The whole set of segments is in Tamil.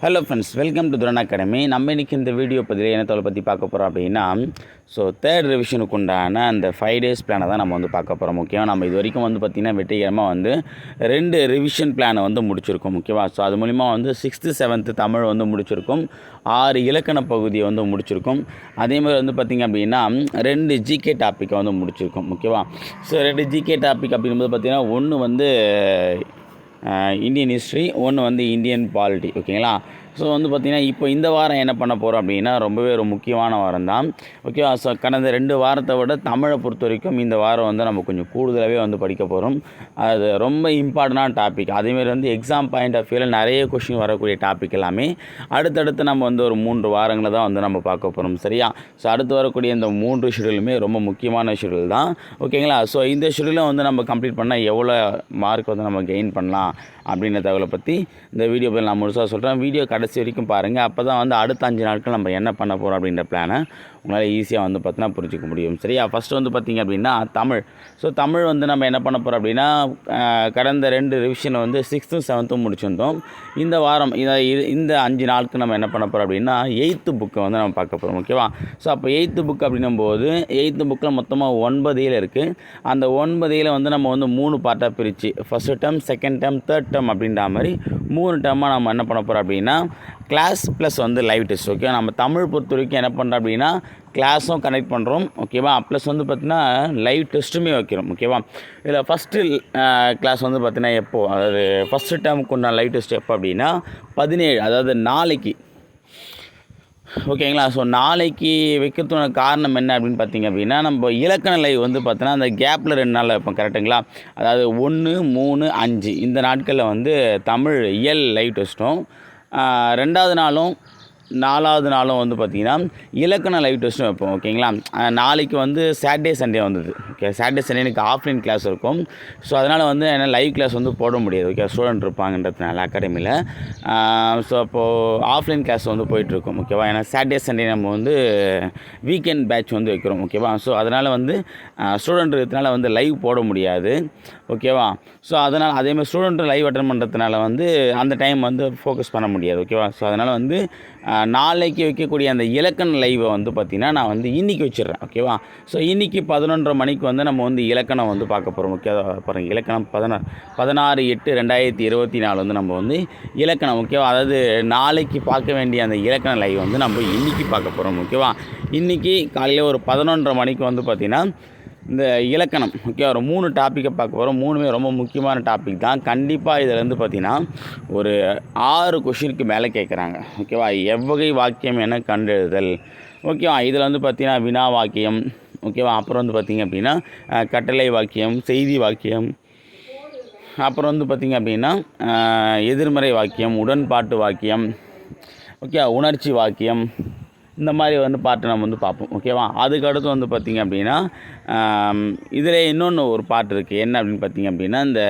Hello friends welcome to Thuran academy நம்ம இன்றைக்கி இந்த வீடியோ பதிவில் என்ன பற்றி பார்க்க போகிறோம் அப்படின்னா ஸோ தேர்ட் ரிவிஷனுக்கு உண்டான அந்த ஃபைவ் டேஸ் பிளானை தான் நம்ம வந்து பார்க்க போகிறோம் முக்கியம் நம்ம இது வரைக்கும் வந்து பார்த்திங்கன்னா வெற்றிகரமாக வந்து ரெண்டு ரிவிஷன் பிளானை வந்து முடிச்சிருக்கோம் முக்கியமாக ஸோ அது மூலிமா வந்து சிக்ஸ்த்து செவன்த்து தமிழ் வந்து முடிச்சிருக்கோம் ஆறு இலக்கண பகுதியை வந்து முடிச்சிருக்கோம். அதே மாதிரி வந்து பார்த்திங்க அப்படின்னா ரெண்டு ஜிகே டாப்பிக்கை வந்து முடிச்சிருக்கோம் முக்கியமாக ஸோ ரெண்டு ஜிகே டாபிக் அப்படிங்கும்போது பார்த்திங்கன்னா ஒன்று வந்து இந்தியன் ஹிஸ்ட்ரி ஒன்று வந்து இந்தியன் பாலிட்டி ஓகேங்களா ஸோ வந்து பார்த்திங்கன்னா இப்போ இந்த வாரம் என்ன பண்ண போகிறோம் அப்படின்னா ரொம்பவே ஒரு முக்கியமான வாரம் தான் ஓகேவா ஸோ கடந்த ரெண்டு வாரத்தை விட தமிழை பொறுத்த வரைக்கும் இந்த வாரம் வந்து நம்ம கொஞ்சம் கூடுதலாகவே வந்து படிக்க போகிறோம் அது ரொம்ப இம்பார்ட்டண்டான டாபிக் அதேமாரி வந்து எக்ஸாம் பாயிண்ட் ஆஃப் வியூவில் நிறைய கொஷின் வரக்கூடிய டாபிக் எல்லாமே அடுத்தடுத்து நம்ம வந்து ஒரு மூன்று வாரங்களை தான் வந்து நம்ம பார்க்க போகிறோம் சரியா? ஸோ அடுத்து வரக்கூடிய இந்த மூன்று ஷெடியூலுமே ரொம்ப முக்கியமான ஷெடியூல் தான். ஓகேங்களா ஸோ இந்த ஷெடியூலை வந்து நம்ம கம்ப்ளீட் பண்ணால் எவ்வளோ மார்க் வந்து நம்ம கெயின் பண்ணலாம் அப்படின்ற தகவலை பற்றி இந்த வீடியோ போய் நான் முழுசாக சொல்கிறேன் வீடியோ கடைசி வரைக்கும் பாருங்கள் அப்போ தான் வந்து அடுத்த அஞ்சு நாட்கள் நம்ம என்ன பண்ண போகிறோம் அப்படின்ற பிளானை உங்களால் ஈஸியாக வந்து பார்த்தீங்கன்னா புரிஞ்சிக்க முடியும். சரியா? ஃபஸ்ட்டு வந்து பார்த்திங்க அப்படின்னா தமிழ். ஸோ தமிழ் வந்து நம்ம என்ன பண்ண போகிறோம் அப்படின்னா கடந்த ரெண்டு ரிவிஷனை வந்து சிக்ஸ்த்தும் செவன்த்தும் முடிச்சிருந்தோம். இந்த வாரம் இதை இந்த அஞ்சு நாளுக்கு நம்ம என்ன பண்ண போகிறோம் அப்படின்னா எயித்து புக்கை வந்து நம்ம பார்க்க போகிறோம் ஓகேவா ஸோ அப்போ எயித்து புக் அப்படின்னும் போது எயித்து புக்கில் மொத்தமாக ஒன்பது இருக்குது அந்த ஒன்பது வந்து நம்ம வந்து மூணு பார்ட்டாக பிரித்து first term second term third term அப்படின்ற மாதிரி மூணு டேர்மாக நம்ம என்ன பண்ண போகிறோம் அப்படின்னா கிளாஸ் ப்ளஸ் வந்து லைவ் டெஸ்ட் ஓகே நம்ம தமிழ் பொறுத்த வரைக்கும் என்ன பண்ணுறோம் அப்படின்னா கிளாஸும் கனெக்ட் பண்ணுறோம் ஓகேவா ப்ளஸ் வந்து பார்த்திங்கன்னா லைவ் டெஸ்ட்டுமே வைக்கிறோம் ஓகேவா இதில் ஃபஸ்ட்டு கிளாஸ் வந்து பார்த்திங்கன்னா எப்போது அதாவது ஃபஸ்ட்டு டேர்முக்கு உண்டான லைவ் டெஸ்ட் எப்போ அப்படின்னா பதினேழு அதாவது நாளைக்கு. ஓகேங்களா ஸோ நாளைக்கு வைக்கிறதுக்கான காரணம் என்ன அப்படின்னு பார்த்தீங்க அப்படின்னா நம்ம இலக்கண லைவ் வந்து பார்த்தோன்னா அந்த கேப்பில் ரெண்டு நாளில் வைப்போம் கரெக்டுங்களா அதாவது ஒன்று மூணு அஞ்சு. இந்த நாட்களில் வந்து தமிழ் இயல் லைவ் டெஸ்ட்டும் ரெண்டாவது நாளும் நாலாவது நாளும் வந்து பார்த்திங்கன்னா இலக்கண லைவ் டெஸ்ட்டும் வைப்போம் ஓகேங்களா நாளைக்கு வந்து சாட்டர்டே சண்டே வந்தது ஓகே சாட்டர்டே சண்டே எனக்கு ஆஃப்லைன் கிளாஸ் இருக்கும். ஸோ அதனால் வந்து என்ன லைவ் கிளாஸ் வந்து போட முடியாது ஓகே ஸ்டூடெண்ட் இருப்பாங்கன்றதுனால அகாடமியில் ஸோ அப்போது ஆஃப்லைன் கிளாஸ் வந்து போயிட்டுருக்கோம் ஓகேவா ஏன்னா சாட்டர்டே சண்டே நம்ம வந்து வீக்கெண்ட் பேட்ச் வந்து வைக்கிறோம் ஓகேவா ஸோ அதனால் வந்து ஸ்டூடெண்ட் இருக்கிறதுனால வந்து லைவ் போட முடியாது ஓகேவா ஸோ அதனால் அதேமாதிரி ஸ்டூடெண்ட் லைவ் அட்டன் பண்ணுறதுனால வந்து அந்த டைம் வந்து ஃபோக்கஸ் பண்ண முடியாது ஓகேவா ஸோ அதனால் வந்து நாளைக்கு வைக்கக்கூடிய அந்த இலக்கண லைவை வந்து பார்த்திங்கன்னா நான் வந்து இன்றைக்கி வச்சிடுறேன் ஓகேவா? ஸோ இன்றைக்கி பதினொன்றரை மணிக்கு வந்து நம்ம வந்து இலக்கணம் வந்து பார்க்க போகிறோம் முக்கியமாக பாருங்கள் இலக்கணம் பதினாறு பதினாறு எட்டு ரெண்டாயிரத்தி இருபத்தி நாலு வந்து நம்ம வந்து இலக்கணம் ஓகேவா? அதாவது நாளைக்கு பார்க்க வேண்டிய அந்த இலக்கண லைவ் வந்து நம்ம இன்றைக்கி பார்க்க போகிறோம் ஓகேவா? இன்றைக்கி காலையில் ஒரு பதினொன்றரை மணிக்கு வந்து பார்த்திங்கன்னா இந்த இலக்கணம் ஓகே ஒரு மூணு டாப்பிக்கை பார்க்க போகிறோம் மூணுமே ரொம்ப முக்கியமான டாபிக் தான். கண்டிப்பாக இதில் வந்து பார்த்திங்கன்னா ஒரு ஆறு கொஷினுக்கு மேலே கேட்குறாங்க ஓகேவா எவ்வகை வாக்கியம் என கண்டெழுதல். ஓகேவா இதில் வந்து பார்த்திங்கன்னா வினா வாக்கியம் ஓகேவா அப்புறம் வந்து பார்த்திங்க அப்படின்னா கட்டளை வாக்கியம் செய்தி வாக்கியம். அப்புறம் வந்து பார்த்திங்க அப்படின்னா எதிர்மறை வாக்கியம் உடன்பாட்டு வாக்கியம் ஓகே உணர்ச்சி வாக்கியம் இந்த மாதிரி வந்து பாட்டு நம்ம வந்து பார்ப்போம் ஓகேவா? அதுக்கு அடுத்து வந்து பார்த்திங்க அப்படின்னா இதில் இன்னொன்று ஒரு பாட்டு இருக்குது என்ன அப்படின்னு பார்த்திங்க அப்படின்னா இந்த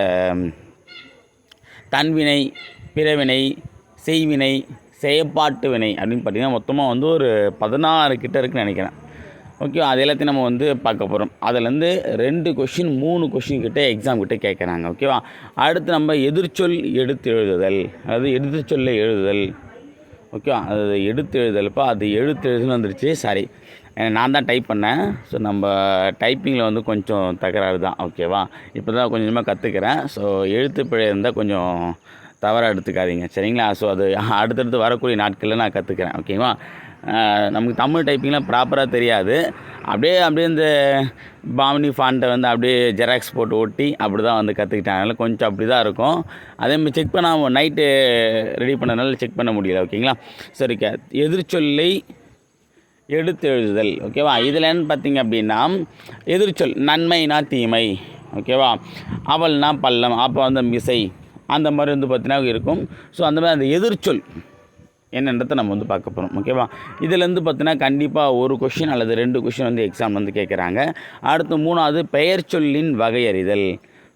தன்வினை பிறவினை செய்வினை செயப்பாட்டு வினை அப்படின்னு பார்த்தீங்கன்னா மொத்தமாக வந்து ஒரு பதினாறு கிட்ட இருக்குன்னு நினைக்கிறேன். ஓகே அது எல்லாத்தையும் நம்ம வந்து பார்க்க போகிறோம் அதுலேருந்து ரெண்டு கொஷின் மூணு கொஷின் கிட்டே எக்ஸாம் கிட்டே கேட்குறாங்க ஓகேவா? அடுத்து நம்ம எதிர்ச்சொல் எடுத்து எழுதுதல் அதாவது எதிர்ச்சொல்லை எழுதுதல் ஓகே அது எடுத்து எழுதலப்போ அது எழுத்து எழுதுன்னு வந்துருச்சு சாரி நான் தான் டைப் பண்ணேன். ஸோ நம்ம டைப்பிங்கில் வந்து கொஞ்சம் தகராறு தான் ஓகேவா இப்போ தான் கொஞ்சமாக கற்றுக்கிறேன் ஸோ எழுத்து பிழை இருந்தால் கொஞ்சம் தவறாக எடுத்துக்காதீங்க சரிங்களா? ஸோ அது அடுத்தடுத்து வரக்கூடிய நாட்களில் நான் கற்றுக்கிறேன் ஓகேவா நமக்கு தமிழ் டைப்பிங்லாம் ப்ராப்பராக தெரியாது. அப்படியே அப்படியே இந்த பாமினி ஃபாண்ட்டை வந்து அப்படியே ஜெராக்ஸ் போட்டு ஒட்டி அப்படி தான் வந்து கற்றுக்கிட்டேன் அதனால் கொஞ்சம் அப்படி தான் இருக்கும் அதேமாதிரி செக் பண்ணாமல் நைட்டு ரெடி பண்ணதுனால செக் பண்ண முடியல ஓகேங்களா சரிக்கா எதிர்ச்சொல்லை எடுத்து எழுதுதல் ஓகேவா இதில் என்ன பார்த்தீங்க அப்படின்னா எதிர்ச்சொல் நன்மைனா தீமை ஓகேவா அவள்னா பள்ளம் அப்போ வந்து மிசை அந்த மாதிரி வந்து பார்த்தீங்கன்னா இருக்கும். ஸோ அந்த மாதிரி அந்த எதிர்ச்சொல் என்னன்றதை நம்ம வந்து பார்க்க போகிறோம் ஓகேவா இதுலேருந்து பார்த்தீங்கன்னா கண்டிப்பாக ஒரு கொஷின் அல்லது ரெண்டு கொஷின் வந்து எக்ஸாம் வந்து கேட்குறாங்க. அடுத்து மூணாவது பெயர் சொல்லின் வகையறிதல்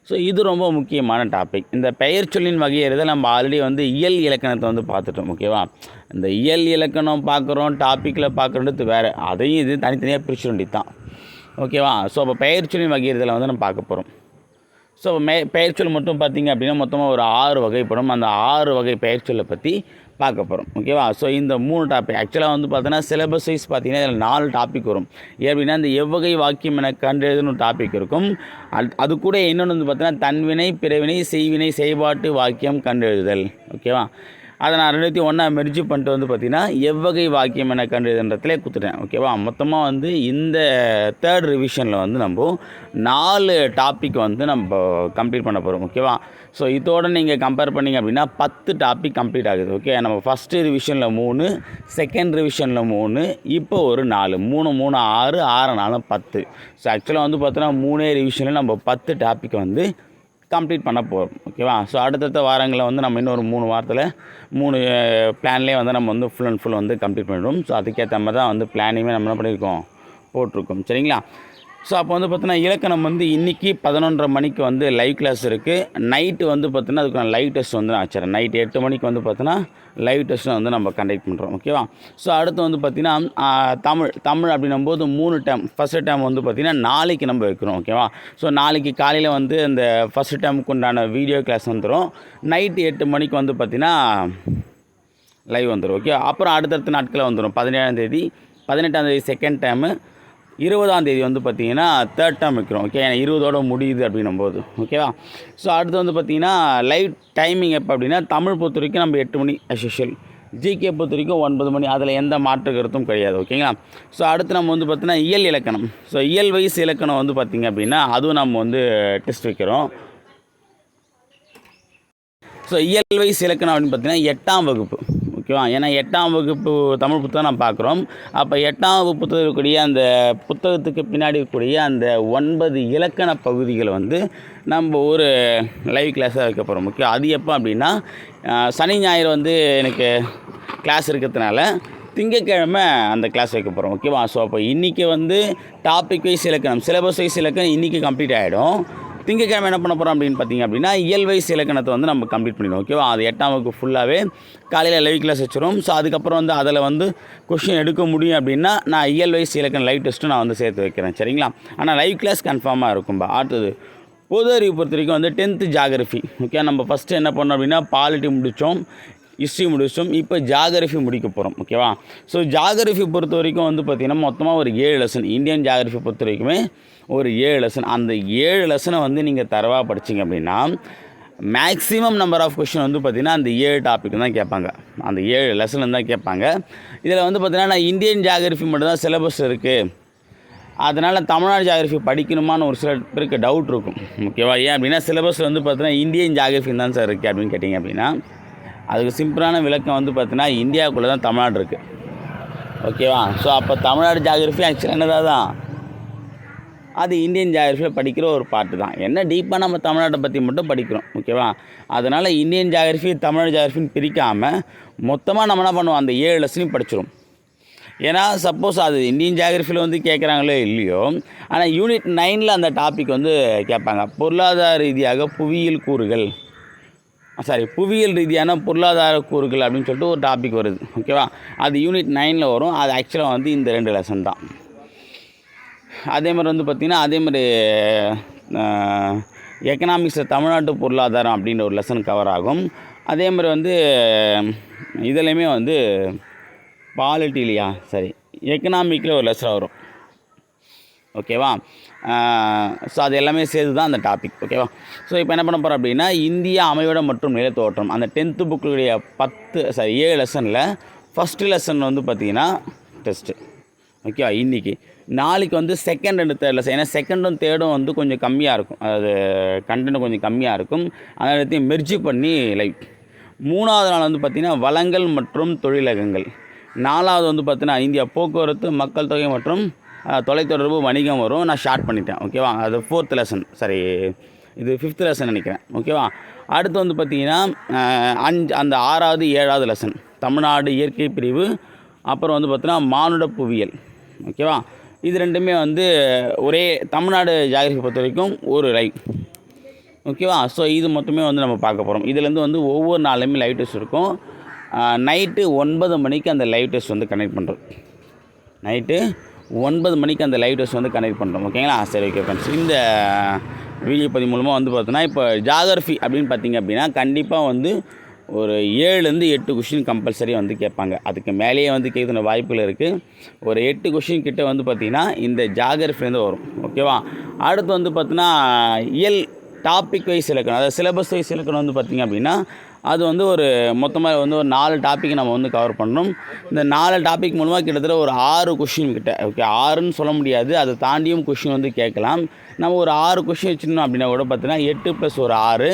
ஸோ இது ரொம்ப முக்கியமான டாபிக் இந்த பெயர் சொல்லின் வகையறிதல் நம்ம ஆல்ரெடி வந்து இயல் இலக்கணத்தை வந்து பார்த்துட்டோம். ஓகேவா இந்த இயல் இலக்கணம் பார்க்குறோம் டாப்பிக்கில் பார்க்குறது வேறு. அதையும் இது தனித்தனியாக பிரிச்சு வேண்டியது தான் ஓகேவா ஸோ அப்போ பெயர் சொல்லின் வகையறிதலை வந்து நம்ம பார்க்க போகிறோம் ஸோ மே பெயர்ச்சொல் மட்டும் பார்த்தீங்க அப்படின்னா மொத்தமாக ஒரு ஆறு வகைப்படும். அந்த ஆறு வகை பெயர்ச்சொல்லை பற்றி பார்க்க போகிறோம் ஓகேவா ஸோ இந்த மூணு டாபிக் ஆக்சுவலாக வந்து பார்த்தோன்னா சிலபஸ் வைஸ் பார்த்தீங்கன்னா இதில் நாலு டாபிக் வரும். எப்படின்னா இந்த எவ்வகை வாக்கியம் என கண்டெழுதுன்னு ஒரு டாபிக் இருக்கும். அது அது கூட இன்னொன்று வந்து பார்த்தீங்கன்னா தன்வினை பிறவினை செய்வினை செய்பாட்டு வாக்கியம் கண்டெழுதல் ஓகேவா அதை நான் ரெண்டுத்தையும் ஒன்றா மெர்ஜி பண்ணிட்டு வந்து பார்த்தீங்கன்னா எவ்வகை வாக்கியம் என கண்டதுன்றதுலே கொடுத்துட்டேன். ஓகேவா மொத்தமாக வந்து இந்த தேர்ட் ரிவிஷனில் வந்து நம்ம நாலு டாபிக் வந்து நம்ம கம்ப்ளீட் பண்ண போகிறோம் ஓகேவா ஸோ இதோட நீங்கள் கம்பேர் பண்ணிங்க அப்படின்னா பத்து டாபிக் கம்ப்ளீட் ஆகுது ஓகே நம்ம ஃபஸ்ட்டு ரிவிஷனில் மூணு செகண்ட் ரிவிஷனில் மூணு இப்போ ஒரு நாலு. மூணு மூணு ஆறு ஆறு நாலு பத்து. ஸோ ஆக்சுவலாக வந்து பார்த்தோன்னா மூணே ரிவிஷனில் நம்ம பத்து டாபிக் வந்து கம்ப்ளீட் பண்ண போகிறோம் ஓகேவா ஸோ அடுத்தடுத்த வாரங்களில் வந்து நம்ம இன்னொரு மூணு வாரத்தில் மூணு பிளான்லேயே வந்து நம்ம வந்து ஃபுல் அண்ட் ஃபுல் வந்து கம்ப்ளீட் பண்ணிடுவோம். ஸோ அதுக்கேற்ற மாதிரி தான் வந்து பிளானையுமே நம்ம என்ன பண்ணியிருக்கோம் போட்டிருக்கோம் சரிங்களா? ஸோ அப்போ வந்து பார்த்தீங்கன்னா இலக்கணம் வந்து இன்றைக்கி பதினொன்றரை மணிக்கு வந்து லைவ் கிளாஸ் இருக்குது நைட்டு வந்து பார்த்தீங்கன்னா அதுக்கு நான் லைவ் டெஸ்ட் வந்து நான் வச்சுறேன். நைட் எட்டு மணிக்கு வந்து பார்த்தீங்கன்னா லைவ் டெஸ்ட்டை வந்து நம்ம கண்டக்ட் பண்ணுறோம் ஓகேவா ஸோ அடுத்து வந்து பார்த்திங்கன்னா தமிழ் தமிழ் அப்படின்னும் போது மூணு டைம் ஃபஸ்ட்டு டைம் வந்து பார்த்திங்கன்னா நாளைக்கு நம்ம வைக்கிறோம். ஓகேவா ஸோ நாளைக்கு காலையில் வந்து அந்த ஃபஸ்ட்டு டைமுக்கு உண்டான வீடியோ கிளாஸ் வந்துடும் நைட்டு எட்டு மணிக்கு வந்து பார்த்திங்கன்னா லைவ் வந்துடும் ஓகே அப்புறம் அடுத்தடுத்த நாட்களில் வந்துடும் பதினேழாம் தேதி பதினெட்டாம் தேதி செகண்ட் டைமு இருபதாம் தேதி வந்து பார்த்தீங்கன்னா தேர்ட் டைம் வைக்கிறோம் ஓகே ஏன்னா இருபதோட முடியுது அப்படின்னும் போது ஓகேவா ஸோ அடுத்து வந்து பார்த்திங்கன்னா லைவ் டைமிங் எப்போ அப்படின்னா தமிழ் பொறுத்த வரைக்கும் நம்ம எட்டு மணி அஸ்யூஷுவல் ஜிகே பொறுத்த வரைக்கும் ஒன்பது மணி அதில் எந்த மாற்று கருத்தும் கிடையாது ஓகேங்களா ஸோ அடுத்து நம்ம வந்து பார்த்திங்கன்னா இயல் இலக்கணம். ஸோ இயல் வயசு இலக்கணம் வந்து பார்த்திங்க அப்படின்னா அதுவும் நம்ம வந்து டெஸ்ட் வைக்கிறோம். ஸோ இயல் வயசு இலக்கணம் அப்படின்னு பார்த்தீங்கன்னா எட்டாம் வகுப்பு. முக்கியம் ஏன்னா எட்டாம் வகுப்பு தமிழ் புத்தகம் நான் பார்க்குறோம். அப்போ எட்டாம் வகுப்பு புத்தகம் இருக்கக்கூடிய அந்த புத்தகத்துக்கு பின்னாடி இருக்கக்கூடிய அந்த ஒன்பது இலக்கண பகுதிகளை வந்து நம்ம ஒரு லைவ் கிளாஸாக வைக்க போகிறோம் முக்கியம் அது எப்போ அப்படின்னா சனி ஞாயிறு வந்து எனக்கு கிளாஸ் இருக்கிறதுனால திங்கட்கிழமை அந்த கிளாஸ் வைக்க போகிறோம் ஓகேவா ஸோ அப்போ இன்றைக்கி வந்து டாபிக் வைஸ் இலக்கணம் சிலபஸ் வைஸ் இலக்கணம் இன்றைக்கி கம்ப்ளீட் ஆகிடும் திங்கக்கிழமை என்ன பண்ண போகிறோம் அப்படின்னு பார்த்தீங்க அப்படின்னா இயல் இலக்கணத்தை வந்து நம்ம கம்ப்ளீட் பண்ணிடுவோம் ஓகேவா அது எட்டாம் வகுப்பு ஃபுல்லாகவே காலையில் லைவ் கிளாஸ் வச்சுருவோம் ஸோ அதுக்கப்புறம் வந்து அதில் வந்து கொஷின் எடுக்க முடியும் அப்படின்னா நான் இயல் இலக்கண இலக்கணம் லைவ் டெஸ்ட்டும் நான் வந்து சேர்த்து வைக்கிறேன் சரிங்களா? ஆனால் லைவ் கிளாஸ் கன்ஃபார்மாக இருக்கும்பா அடுத்தது பொது அறிவு பொறுத்த வரைக்கும் வந்து டென்த்து ஜாகிரஃபி ஓகே நம்ம ஃபஸ்ட்டு என்ன பண்ணோம் அப்படின்னா பாலிட்டி முடித்தோம் ஹிஸ்ட்ரி முடிச்சோம் இப்போ ஜாகிரஃபி முடிக்க போகிறோம் ஓகேவா ஸோ ஜாகிரஃபி பொறுத்த வரைக்கும் வந்து பார்த்திங்கன்னா மொத்தமாக ஒரு ஏழு லெசன் இந்தியன் ஜாகிரஃபி பொறுத்த வரைக்குமே ஒரு ஏழு லெசன் அந்த ஏழு லெசனை வந்து நீங்கள் தரவாக படிச்சீங்க அப்படின்னா மேக்ஸிமம் நம்பர் ஆஃப் கொஷின் வந்து பார்த்திங்கன்னா அந்த ஏழு டாபிக் தான் கேட்பாங்க. அந்த ஏழு லெசன் தான் கேட்பாங்க. இதில் வந்து பார்த்திங்கன்னா நான் இந்தியன் ஜாகிரஃபி மட்டும்தான் சிலபஸ் இருக்குது அதனால் தமிழ்நாடு ஜாகிரஃபி படிக்கணுமான்னு ஒரு சில பேருக்கு டவுட் இருக்கும். ஓகேவா ஏன் அப்படின்னா சிலபஸ் வந்து பார்த்தீங்கன்னா இந்தியன் ஜாகிரஃபி தான் சார் இருக்குது அப்படின்னு கேட்டிங்க அப்படின்னா அதுக்கு சிம்பிளான விளக்கம் வந்து பார்த்திங்கன்னா இந்தியாவுக்குள்ளே தான் தமிழ்நாடு இருக்குது ஓகேவா? ஸோ அப்போ தமிழ்நாடு ஜாகிரஃபி ஆக்சுவலாக என்னதாக தான் அது இந்தியன் ஜாகிரஃபியில் படிக்கிற ஒரு பாட்டு தான். என்ன டீப்பாக நம்ம தமிழ்நாட்டை பற்றி மட்டும் படிக்கிறோம் ஓகேவா? அதனால் இந்தியன் ஜாகிரஃபி தமிழ்நாடு ஜாகிரஃபின்னு பிரிக்காமல் மொத்தமாக நம்ம என்ன பண்ணுவோம்? அந்த ஏழு லெசனையும் படிச்சிடும் ஏன்னா சப்போஸ் அது இந்தியன் ஜாகிரஃபியில் வந்து கேட்குறாங்களோ இல்லையோ ஆனால் யூனிட் நைனில் அந்த டாபிக் வந்து கேட்பாங்க. பொருளாதார ரீதியாக புவியியல் கூறுகள் சாரி புவியியல் ரீதியான பொருளாதார கூறுகள் அப்படின்னு சொல்லிட்டு ஒரு டாபிக் வருது. ஓகேவா அது யூனிட் நைனில் வரும். அது ஆக்சுவலாக வந்து இந்த ரெண்டு லெசன் தான். அதே மாதிரி வந்து பார்த்திங்கன்னா அதே மாதிரி எக்கனாமிக்ஸில் தமிழ்நாட்டு பொருளாதாரம் அப்படின்ற ஒரு லெசன் கவர் ஆகும். அதே மாதிரி வந்து இதுலேயுமே வந்து பாலிட்டிலையா? சரி எக்கனாமிக்கில் ஒரு லெசன் வரும். ஓகேவா? ஸோ அது எல்லாமே சேர்த்து தான் அந்த டாபிக் ஓகேவா? ஸோ இப்போ என்ன பண்ண போகிறோம் அப்படின்னா இந்திய அமைவிடம் மற்றும் நிலத்தோற்றம் அந்த டென்த்து புக்குடைய பத்து சாரி ஏழு லெசனில் ஃபஸ்ட்டு லெசன் வந்து பார்த்தீங்கன்னா டெஸ்ட்டு ஓகேவா? இன்றைக்கி நாளைக்கு வந்து செகண்ட் அண்ட் தேர்ட் லெசன் ஏன்னா செகண்டும் தேர்டும் வந்து கொஞ்சம் கம்மியாக இருக்கும். அது கண்டென்ட் கொஞ்சம் கம்மியாக இருக்கும். அதை எல்லாத்தையும் மெர்ஜி பண்ணி லைவ் மூணாவது நாள் வந்து பார்த்திங்கன்னா வளங்கள் மற்றும் தொழிலகங்கள். நாலாவது வந்து பார்த்தீங்கன்னா இந்தியா போக்குவரத்து மக்கள் தொகை மற்றும் தொலைத்தொடர்பு வணிகம் வரும். நான் ஷார்ட் பண்ணிட்டேன். ஓகேவா அது ஃபோர்த் லெசன் சாரி இது ஃபிஃப்த் லெசன் நினைக்கிறேன். ஓகேவா அடுத்து வந்து பார்த்தீங்கன்னா அஞ்சு அந்த ஆறாவது ஏழாவது லெசன் தமிழ்நாடு இயற்கை பிரிவு அப்புறம் வந்து பார்த்தீங்கன்னா மானுட புவியியல். ஓகேவா இது ரெண்டுமே வந்து ஒரே தமிழ்நாடு ஜாகிரபி பொறுத்த வரைக்கும் ஒரு லைவ் ஓகேவா ஸோ இது மொத்தமே வந்து நம்ம பார்க்க போகிறோம் இதுலேருந்து வந்து ஒவ்வொரு நாளுமே லைவ் டெஸ்ட் இருக்கும். நைட்டு ஒன்பது மணிக்கு அந்த லைவ் டெஸ்ட் வந்து கனெக்ட் பண்ணுறோம் நைட்டு ஒன்பது மணிக்கு அந்த லைவ் டெஸ்ட் வந்து கனெக்ட் பண்ணுறோம் ஓகேங்களா சரி ஓகே ஃப்ரெண்ட்ஸ் இந்த வீடியோ பதிவு மூலமாக வந்து பார்த்தோன்னா இப்போ ஜாகிரஃபி அப்படின்னு பார்த்தீங்க அப்படின்னா கண்டிப்பாக வந்து ஒரு ஏழுலேருந்து எட்டு கொஷின் கம்பல்சரி வந்து கேட்பாங்க. அதுக்கு மேலேயே வந்து கேட்குற வாய்ப்புகள் இருக்குது ஒரு எட்டு கொஷின் கிட்டே வந்து பார்த்திங்கன்னா இந்த ஜாகிரஃபிலேருந்து வரும். ஓகேவா அடுத்து வந்து பார்த்தீங்கன்னா இயல் டாபிக் வைஸ் இலக்கணம் அதாவது சிலபஸ் வைஸ் இலக்கணம் வந்து பார்த்திங்க அப்படின்னா அது வந்து ஒரு மொத்தமாக வந்து ஒரு நாலு டாபிக் நம்ம வந்து கவர் பண்ணணும். இந்த நாலு டாபிக் மூலமாக கிட்டத்தட்ட ஒரு ஆறு கொஷின் கிட்ட. ஓகே ஆறுன்னு சொல்ல முடியாது. அதை தாண்டியும் கொஷின் வந்து கேட்கலாம். நம்ம ஒரு ஆறு கொஷின் வச்சுருந்தோம் அப்படின்னா கூட பார்த்தீங்கன்னா எட்டு ப்ளஸ் ஒரு ஆறு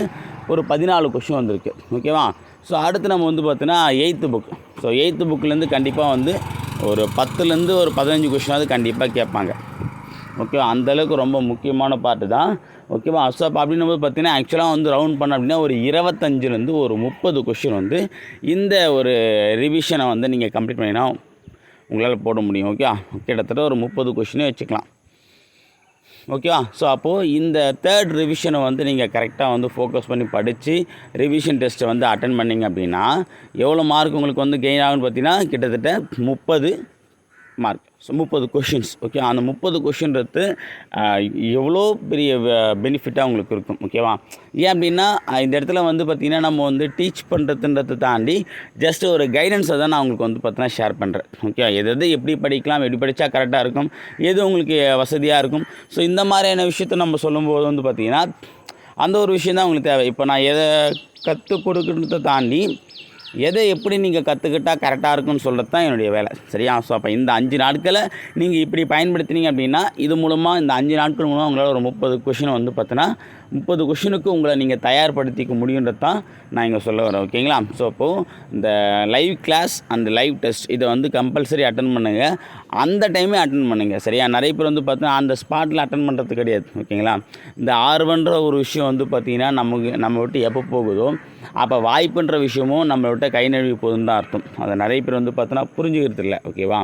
ஒரு பதினாலு கொஷின் வந்திருக்கு. ஓகேவா ஸோ அடுத்து நம்ம வந்து பார்த்தீங்கன்னா எயித்து புக் ஸோ எயித்து புக்லேருந்து கண்டிப்பாக வந்து ஒரு பத்துலேருந்து ஒரு பதினஞ்சு கொஷினாவது கண்டிப்பாக கேட்பாங்க. ஓகேவா அந்தளவுக்கு ரொம்ப முக்கியமான பாட்டு தான். ஓகேவா ஸோ அப்போ அப்படின்னும் போது பார்த்தீங்கன்னா ஆக்சுவலாக வந்து ரவுண்ட் பண்ண அப்படின்னா ஒரு இருபத்தஞ்சிலேருந்து ஒரு முப்பது கொஷின் வந்து இந்த ஒரு ரிவிஷனை வந்து நீங்கள் கம்ப்ளீட் பண்ணினா உங்களால் போட முடியும் ஓகேவா கிட்டத்தட்ட ஒரு முப்பது கொஷினே வச்சுக்கலாம். ஓகேவா ஸோ அப்போது இந்த தேர்ட் ரிவிஷனை வந்து நீங்கள் கரெக்டாக வந்து ஃபோக்கஸ் பண்ணி படித்து ரிவிஷன் டெஸ்ட்டை வந்து அட்டன் பண்ணிங்க அப்படின்னா எவ்வளோ மார்க் உங்களுக்கு வந்து கெயின் ஆகும்னு பார்த்தீங்கன்னா கிட்டத்தட்ட முப்பது மார்க் ஸோ முப்பது கொஷின்ஸ் ஓகே அந்த முப்பது கொஷின்றது எவ்வளோ பெரிய பெனிஃபிட்டாக உங்களுக்கு இருக்கும் ஓகேவா ஏன் அப்படின்னா இந்த இடத்துல வந்து பார்த்திங்கன்னா நம்ம வந்து டீச் பண்ணுறதுன்றதை தாண்டி ஜஸ்ட் ஒரு கைடன்ஸை தான் நான் உங்களுக்கு வந்து பார்த்தீங்கன்னா ஷேர் பண்ணுறேன் ஓகே எது எது எப்படி படிக்கலாம் எப்படி படித்தா கரெக்டாக இருக்கும் எது உங்களுக்கு வசதியாக இருக்கும்? ஸோ இந்த மாதிரியான விஷயத்த நம்ம சொல்லும்போது வந்து பார்த்திங்கன்னா அந்த ஒரு விஷயம் தான் உங்களுக்கு தேவை. இப்போ நான் எதை கற்றுக் கொடுக்குறத தாண்டி எதை எப்படி நீங்கள் கற்றுக்கிட்டால் கரெக்டாக இருக்கும்னு சொல்கிறது தான் என்னுடைய வேலை. சரியா? ஸோ அப்போ இந்த அஞ்சு நாட்களை நீங்கள் இப்படி பயன்படுத்தினீங்க அப்படின்னா இது மூலமாக இந்த அஞ்சு நாட்கள் மூலமாக உங்களால் ஒரு முப்பது கொஷின் வந்து பார்த்தோன்னா முப்பது கொஷினுக்கு உங்களை நீங்கள் தயார்படுத்திக்க முடியுன்றது தான் நான் இங்கே சொல்ல வரேன் ஓகேங்களா? ஸோ அப்போது இந்த live class and live test இதை வந்து கம்பல்சரி அட்டன் பண்ணுங்கள் அந்த டைமே அட்டன் பண்ணுங்கள் சரியா? நிறைய பேர் வந்து பார்த்தீங்கன்னா அந்த ஸ்பாட்டில் அட்டன் பண்ணுறது கிடையாது ஓகேங்களா? இந்த ஆர்வன்ற ஒரு விஷயம் வந்து பார்த்திங்கன்னா நமக்கு நம்ம விட்டு எப்போ போகுதோ அப்போ வாய்ப்புன்ற விஷயமும் நம்மளை விட்ட கை நழுவி போகுதுன்னு தான் அர்த்தம். அதை நிறைய பேர் வந்து பார்த்தோன்னா புரிஞ்சுக்கிறது இல்லை ஓகேவா?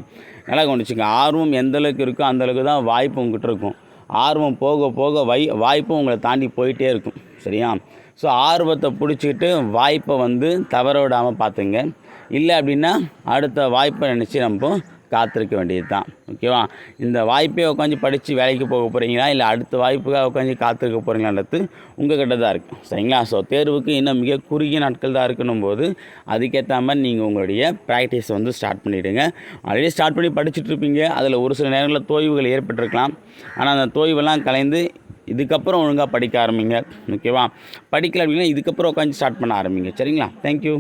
நல்லா கவனிச்சுங்க. ஆர்வம் எந்த அளவுக்கு இருக்கோ அந்த அளவுக்கு தான் வாய்ப்பு உங்ககிட்ட இருக்கும். ஆர்வம் போக போக வை வாய்ப்பும் உங்களை தாண்டி போயிட்டே இருக்கும் சரியா? ஸோ ஆர்வத்தை பிடிச்சிக்கிட்டு வாய்ப்பை வந்து தவற விடாமல் பார்த்துங்க. இல்லை அப்படின்னா அடுத்த வாய்ப்பை நினச்சி நம்ம காத்திருக்க வேண்டியது தான் ஓகேவா? இந்த வாய்ப்பே உட்காந்து படித்து வேலைக்கு போக போகிறீங்களா இல்லை அடுத்த வாய்ப்புக்காக உட்காந்து காத்திருக்க போகிறீங்களான்றது உங்கள் கிட்ட தான் இருக்குது சரிங்களா? ஸோ தேர்வுக்கு இன்னும் மிக குறுகிய நாட்கள் தான் இருக்கணும் போது அதுக்கேற்ற மாதிரி நீங்கள் உங்களுடைய ப்ராக்டிஸ் வந்து ஸ்டார்ட் பண்ணிவிடுங்க ஆல்ரெடி ஸ்டார்ட் பண்ணி படிச்சுட்ருப்பீங்க அதில் ஒரு சில நேரங்களில் தோய்வுகள் ஏற்பட்டிருக்கலாம். ஆனால் அந்த தோய்வெல்லாம் கலைந்து இதுக்கப்புறம் ஒழுங்காக படிக்க ஆரம்பிங்க. ஓகேவா? படிக்கல அப்படின்னா இதுக்கப்புறம் உட்காந்து ஸ்டார்ட் பண்ண ஆரம்பிங்க. சரிங்களா? தேங்க்யூ